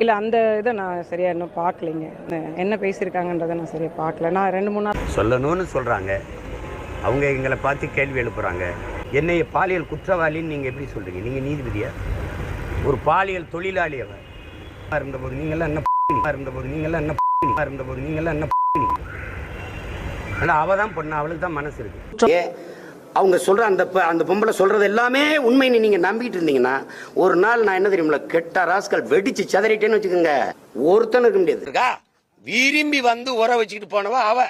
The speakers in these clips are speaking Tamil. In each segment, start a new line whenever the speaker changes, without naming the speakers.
இல்லை அந்த இதை நான் சரியாக இன்னும் பார்க்கலைங்க. என்ன பேசியிருக்காங்கன்றதை நான் சரியாக பார்க்கல. நான் ரெண்டு மூணு நாள்
சொல்லணும்னு சொல்கிறாங்க அவங்க எங்களை பார்த்து கேள்வி எழுப்புறாங்க. என்னை பாலியல் குற்றவாளின்னு நீங்கள் எப்படி சொல்கிறீங்க நீங்கள் நீதிபதியா? ஒரு பாலியல் தொழிலாளி அவன் இருந்தபோது நீங்களாம் என்ன இருந்தபோது நீங்களாம் என்ன இருந்தபோது நீங்களாம் என்ன ஆனால் அவள் தான் பொண்ணு அவளுக்கு தான் மனசு இருக்கு.
அவங்க சொல்ற அந்த அந்த பொம்பளை சொல்றது எல்லாமே உண்மைன்னு நீங்க நம்பிட்டு இருந்தீங்கன்னா ஒரு நாள் நான் என்ன தெரியுமில்ல கெட்ட ராஸ்கல் வெடிச்சு சதறிட்டேன்னு வச்சுக்கோங்க. ஒருத்தன் இருக்க முடியாது. இருக்கா? விரும்பி வந்து உர வச்சுக்கிட்டு போனவ அவ.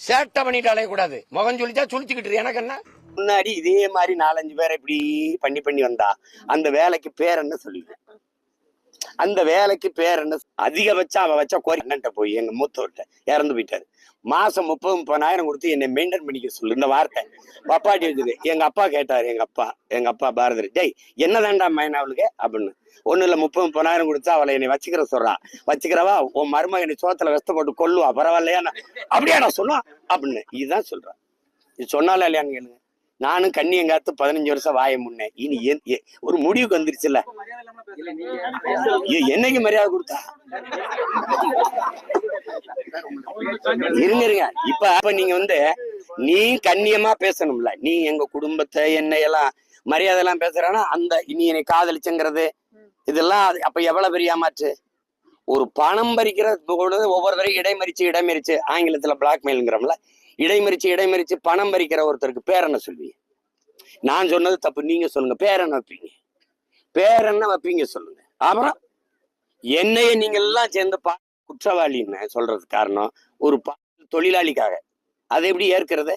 சேட்டை பண்ணிட்டு அலையக்கூடாது முகம் சொல்லிச்சா சுழிச்சுக்கிட்டு. எனக்கு என்ன? முன்னாடி இதே மாதிரி நாலஞ்சு பேரை இப்படி பண்ணி பண்ணி வந்தா அந்த வேலைக்கு பேர் என்ன சொல்லுவேன் அந்த வேலைக்கு பேர் என்ன? அதிகபட்சம் அவ வச்ச கோரி அண்ணன்ட்ட போய் எங்க மூத்தவர்கிட்ட இறந்து போயிட்டாரு. மாசம் முப்பது முப்பதாயிரம் கொடுத்து என்னை மெயின்டைன் பண்ணிக்க சொல்லு இந்த வார்த்தை. பப்பாட்டி வச்சுது. எங்க அப்பா கேட்டாரு எங்க அப்பா எங்க அப்பா பாரதர் டேய் என்னதான்டா மைன் அவளுக்கு? அப்படின்னு. ஒண்ணு இல்ல முப்பது முப்பதாயிரம் கொடுத்து அவளை என்னை வச்சுக்கிற சொல்றா. வச்சுக்கிறவா உன் மருமகனை சோத்துல வெஸ்த போட்டு கொல்லுவா. பரவாயில்லையா? நான், அப்படியா நான் அப்படின்னு. இதுதான் சொல்றான் இது சொன்னாலும் இல்லையான்னு கேளுங்க. நானும் கண்ணியங்காத்து பதினஞ்சு வருஷம் வாய முன்னேன் இனி ஒரு முடிவுக்கு வந்துருச்சுல்ல. என்னைக்கு மரியாதை கொடுத்தா? இருங்க இருங்க. இப்ப இப்ப நீங்க வந்து நீ கண்ணியமா பேசணும்ல. நீ எங்க குடும்பத்தை என்னை எல்லாம் மரியாதை எல்லாம் பேசுறானா அந்த நீ என்னை காதலிச்சுங்கிறது இதெல்லாம் அப்ப எவ்வளவு பெரிய ஏமாற்று? ஒரு பணம் பறிக்கிற பொழுது ஒவ்வொரு தடவையும் இடைமறிச்சு இடைமறிச்சு ஆங்கிலத்துல பிளாக்மெயிலுங்கிறோம்ல இடைமறிச்சு இடைமறிச்சு பணம் பறிக்கிற ஒருத்தருக்கு பேர் என்ன சொல்வீங்க நான் சொன்னது தப்பு நீங்க சொல்லுங்க பேர் என்ன வைப்பீங்க? பேர் என்ன வைப்பீங்க சொல்லுங்க. அப்புறம் என்னைய நீங்க எல்லாம் சேர்ந்து பா குற்றவாளின்னு சொல்றதுக்கு காரணம். ஒரு பா- தொழிலாளிக்காக. அதை எப்படி ஏற்கிறது?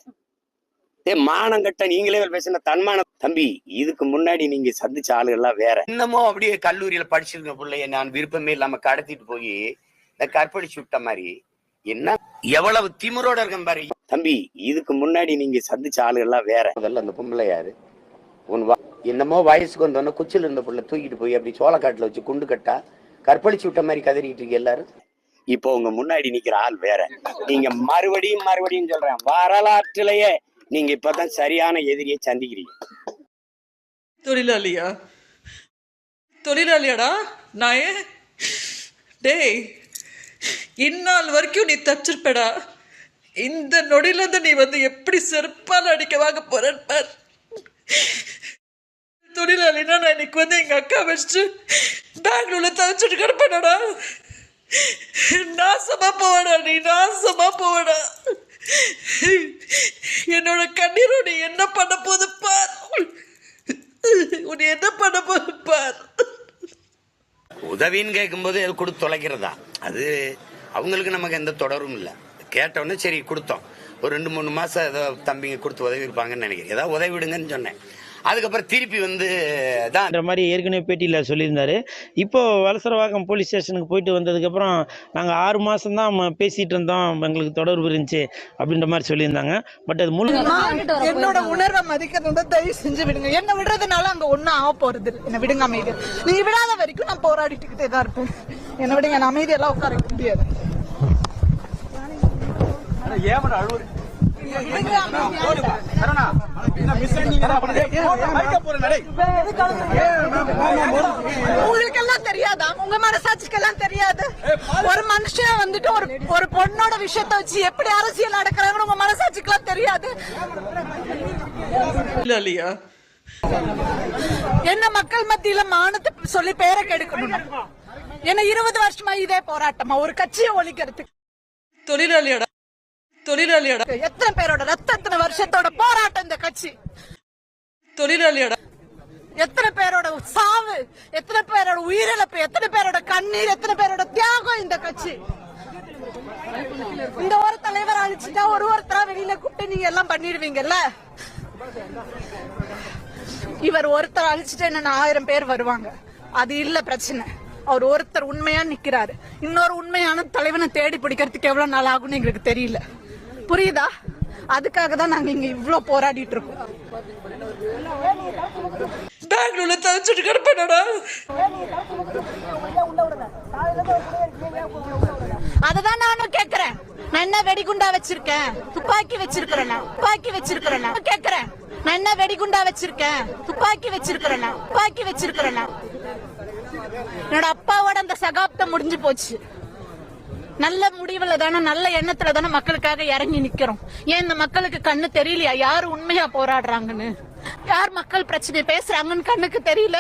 ஏ மானம் கட்ட நீங்களே பேசின தன்மான தம்பி இதுக்கு முன்னாடி நீங்க சந்திச்ச ஆளுகள்லாம் வேற. இன்னமும் அப்படியே கல்லூரியில படிச்சிருக்க பிள்ளைய நான் விருப்பமே இல்லாம கடத்திட்டு போய் இந்த கற்பழிச்சு விட்ட மாதிரி என்ன? எவ்வளவு திமிரோட இருக்கேன் பாரு. தம்பி இதுக்கு முன்னாடி நீங்க சந்திச்ச ஆளுகள்லாம் வேற. முதல்ல அந்த பொம்பளை யாரு? உன் வா- என்னமோ வயசுக்கு வந்தோடனே குச்சில் இருந்த புள்ள தூக்கிட்டு போய் அப்படி சோளக்காட்டுல வச்சு குண்டு கட்டா கற்பழிச்சு விட்ட மாதிரி கதறிட்டு இருக்கு எல்லாரும். இப்போ உங்க முன்னாடி நிக்கிற ஆள் வேற. நீங்க மறுபடியும் மறுபடியும் சொல்றேன் வரலாற்றிலேயே நீங்க இப்பதான் சரியான எதிரியை சந்திக்கிறீங்க.
தொழிலாளியா? தொழிலாளியாடா நான் ஏன் டேய் இந்நாள் வரைக்கும் நீ தச்சிருப்படா. இந்த நொடியில இருந்து நீ வந்து எப்படி செருப்பால் அடிக்க வாங்க போறேன்னு பார். தொழிலாளினா நான் இன்னைக்கு வந்து எங்க அக்கா வச்சுட்டு பெங்களூர்ல தவிச்சிட்டு கிடப்பேனடா. நாசமா போவடா நீ நாசமா போவடா. என்னோட கண்ணீர் நீ என்ன பண்ண போது பார். உன்னை என்ன பண்ண போது பார்.
உதவின்னு கேட்கும்போது அது கொடுத்து தொலைக்கிறதா? அது அவங்களுக்கு நமக்கு எந்த தொடரும் இல்லை. கேட்டோன்னே சரி கொடுத்தோம். ஒரு ரெண்டு மூணு மாசம் ஏதோ தம்பிங்க கொடுத்து உதவி இருப்பாங்கன்னு நினைக்கிறேன். ஏதாவது உதவி விடுங்கன்னு சொன்னேன். அதுக்கப்புறம் திருப்பி வந்து தான்
மாதிரி ஏற்கனவே பேட்டியில் சொல்லியிருந்தாரு. இப்போ வலசரவாக்கம் போலீஸ் ஸ்டேஷனுக்கு போயிட்டு வந்ததுக்கப்புறம் நாங்கள் ஆறு மாதம் தான் பேசிகிட்டு இருந்தோம். எங்களுக்கு தொடர்பு இருந்துச்சு அப்படின்ற மாதிரி சொல்லியிருந்தாங்க. பட் அது முழு
என்னோட உணர்வை மதிக்கிறத தயவு செஞ்சு விடுங்க. என்ன விடுறதுனால அங்க ஒண்ணும் ஆக போறது இல்ல. என்ன விடுங்க அமைதி. நீங்க விடாத வரைக்கும் நான் போராடிட்டுக்கிட்டே தான் இருப்பேன். என்ன விடுங்க நான் அமைதியெல்லாம் உட்கார முடியாது. விடுங்க, அமைதியா இருங்க. உங்களுக்கு எல்லாம் தெரியாதா? உங்க மனசாட்சிக்கு எல்லாம் தெரியாது? ஒரு மனுஷன் வந்துட்டு ஒரு ஒரு பொண்ணோட விஷயத்த வச்சு எப்படி அரசியல் நடக்கிறாங்கன்னு உங்க மனசாட்சிக்கு எல்லாம் தெரியாது என்ன மக்கள் மத்தியில மானத்தை சொல்லி பேரை கெடுக்கணும் என்ன இருபது வருஷமா இதே போராட்டமா? ஒரு கட்சியை ஒழிக்கிறதுக்கு.
தொழிலாளியாடா தொழிலாளியாடா
எத்தனை பேரோட ரத்த எத்தனை வருஷத்தோட போராட்டம் இந்த கட்சி?
தொழிலாளியாடா
எத்தனை பேரோட சாவு எத்தனை பேரோட உயிரிழப்பு எத்தனை பேரோட கண்ணீர் எத்தனை பேரோட தியாகம் இந்த கட்சி? இந்த ஒரு தலைவர் அழிச்சுட்டா ஒரு ஒருத்தரா வெளியில கூப்பிட்டு நீங்க எல்லாம் பண்ணிடுவீங்கல்ல? இவர் ஒருத்தர் அழிச்சுட்டு என்ன ஆயிரம் பேர் வருவாங்க? அது இல்ல பிரச்சனை. அவர் ஒருத்தர் உண்மையா நிக்கிறாரு. இன்னொரு உண்மையான தலைவனை தேடி பிடிக்கிறதுக்கு எவ்வளவு நாள் ஆகும்னு எங்களுக்கு தெரியல. புரியுதா? அதுக்காக தான் நாங்க இங்க இவ்ளோ போராடிட்டு இருக்கோம்.
பெங்களூர்ல தவிச்சிட்டு கிடப்பேனடா.
அததான் நானும் கேக்குறேன். நான் என்ன வெடிகுண்டா வச்சிருக்கேன்? துப்பாக்கி வச்சிருக்கிறேன்? துப்பாக்கி வச்சிருக்கிறேன்? கேக்குறேன். நான் என்ன வெடிகுண்டா வச்சிருக்கேன்? துப்பாக்கி வச்சிருக்கிறேன். துப்பாக்கி வச்சிருக்கிறேன். என்னோட அப்பாவோட அந்த சகாப்தம் முடிஞ்சு போச்சு. நல்ல முடிவுல தானே நல்ல எண்ணத்துல தானே மக்களுக்காக இறங்கி நிக்கிறோம். ஏன் இந்த மக்களுக்கு கண்ணு தெரியலையா? யாரு உண்மையா போராடுறாங்கன்னு? யார் மக்கள் பிரச்சனை பேசுறாங்கன்னு கண்ணுக்கு தெரியல?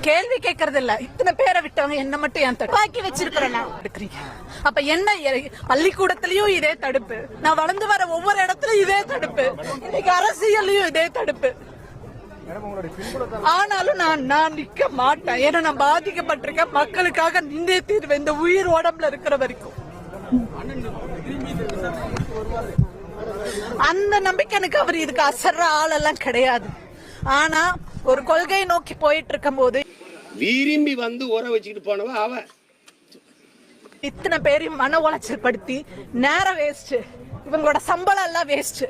கேள்வி கேட்கறது இல்ல இத்தனை பேரை விட்டவங்க என்ன மட்டும் ஏன் துப்பாக்கி வச்சிருக்கிறேன் நான். எடுக்கிறீங்க. அப்ப என்ன பள்ளிக்கூடத்திலயும் இதே தடுப்பு. நான் வளர்ந்து வர ஒவ்வொரு இடத்துலயும் இதே தடுப்பு. இன்னைக்கு அரசியல்லையும் இதே தடுப்பு. ஆனாலும் நான் நான் நிக்க மாட்டேன். ஏன்னா நான் பாதிக்கப்பட்டிருக்கேன் மக்களுக்காக நின்றே தீர்வேன் இந்த உயிர் உடம்புல இருக்கிற வரைக்கும். அந்த நம்பிக்கை எனக்கு அவர் இதுக்கு அசர்ற ஆளெல்லாம் கிடையாது. ஆனா ஒரு கொள்கையை நோக்கி போயிட்டு இருக்கும் போது
விரும்பி வந்து உர வச்சுக்கிட்டு போனவ அவ.
இத்தனை பேரையும் மன உளைச்சல் படுத்தி நேரம் வேஸ்ட் இவங்களோட சம்பளம் எல்லாம் வேஸ்ட்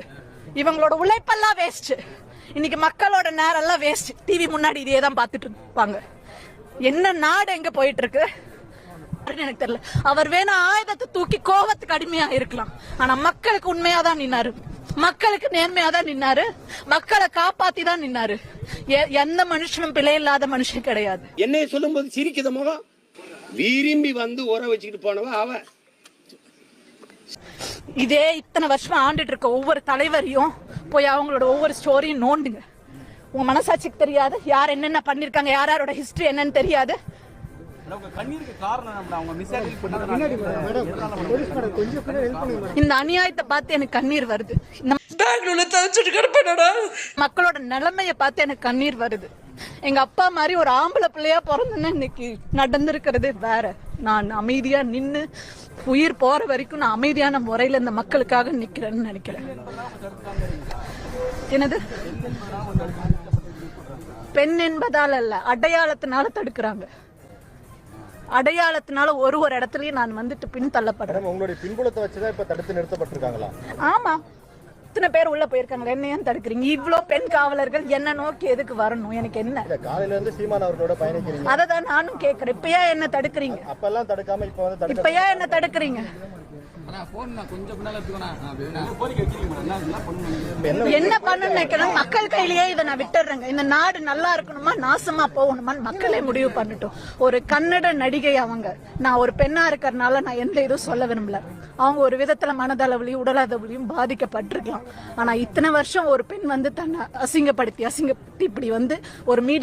இவங்களோட உழைப்பெல்லாம் வேஸ்ட் இன்னைக்கு மக்களோட நேரம் எல்லாம் வேஸ்ட் டிவி முன்னாடி இதே தான் பார்த்துட்டு இருப்பாங்க என்ன நாடு எங்க போயிட்டு இருக்கு எனக்கு தெரியல. அவர் வேணா ஆயுதத்தை தூக்கி கோபத்துக்கு அடிமையா இருக்கலாம். ஆனா மக்களுக்கு உண்மையா தான் நின்னாரு. மக்களுக்கு நேர்மையா தான் நின்னாரு. மக்களை காப்பாத்தி தான் நின்னாரு. எ- எந்த மனுஷனும் பிழை இல்லாத மனுஷன் கிடையாது.
என்னைய சொல்லும்போது சிரிக்குத முகம் விரும்பி வந்து உர வச்சுக்கிட்டு போனவ அவன்.
இதே இத்தனை வருஷமா ஆண்டுட்டு இருக்க ஒவ்வொரு தலைவரையும் போய் அவங்களோட ஒவ்வொரு ஸ்டோரியும் நோண்டுங்க. உங்க மனசாட்சிக்கு தெரியாது. யார் என்னென்ன பண்ணிருக்காங்க யார் யாரோட ஹிஸ்டரி என்னன்னு தெரியாது. இந்த அநியாயத்தை பார்த்து எனக்கு கண்ணீர் வருது. மக்களோட நிலைமைய பார்த்து எனக்கு கண்ணீர் வருது. எங்க அப்பா மாதிரி ஒரு ஆம்பளை பிள்ளையா பிறந்தேன்னு இன்னைக்கு நடந்திருக்கிறது வேற. நான் அமைதியா நின்னு உயிர் போற வரைக்கும் நான் அமைதியான முறையில இந்த மக்களுக்காக நிக்கிறேன்னு நினைக்கிறேன். என்னது? பெண் என்பதால் அல்ல அடையாளத்தினால தடுக்கிறாங்க. அடையாளத்தினால ஒரு ஒரு இடத்துலயும் நான் வந்துட்டு பின் தள்ளப்படுறேன்
உங்களுடைய பின்புலத்தை வச்சுதான் இப்ப தடுத்து நிறுத்தப்பட்டிருக்காங்களா?
ஆமா. இத்தனை பேர் உள்ள போயிருக்காங்க? என்ன ஏன் தடுக்கிறீங்க. இவ்ளோ பெண் காவலர்கள் என்ன நோக்கி எதுக்கு வரணும்? எனக்கு என்ன?
காலையில இருந்து சீமான் அவர்களோட பயணிக்கிறீங்க.
அதை தான் நானும் கேக்குறேன் இப்ப ஏன் என்ன தடுக்கிறீங்க?
அப்பெல்லாம் தடுக்காம இப்ப வந்து தடுக்க
இப்ப ஏன் என்ன தடுக்கிறீங்க? என்ன பண்ண நினைக்கிறேன் மக்கள் கையிலேயே இதை நான் விட்டுறேங்க இந்த நாடு நல்லா இருக்கணுமா நாசமா போகணுமான்னு மக்களே முடிவு பண்ணட்டும். ஒரு கன்னட நடிகை அவங்க. நான் ஒரு பெண்ணா இருக்கறனால நான் எந்த இதுவும் சொல்ல விரும்பல. அவங்க ஒரு விதத்துல மனதளவுலையும் உடலளவுலையும் பாதிக்கப்பட்டிருக்கலாம். ஆனா இத்தனை வருஷம் ஒரு பெண் வந்து தன்னை அசிங்கப்படுத்தி அசிங்கப்படுத்தி இப்படி வந்து ஒரு மீடியா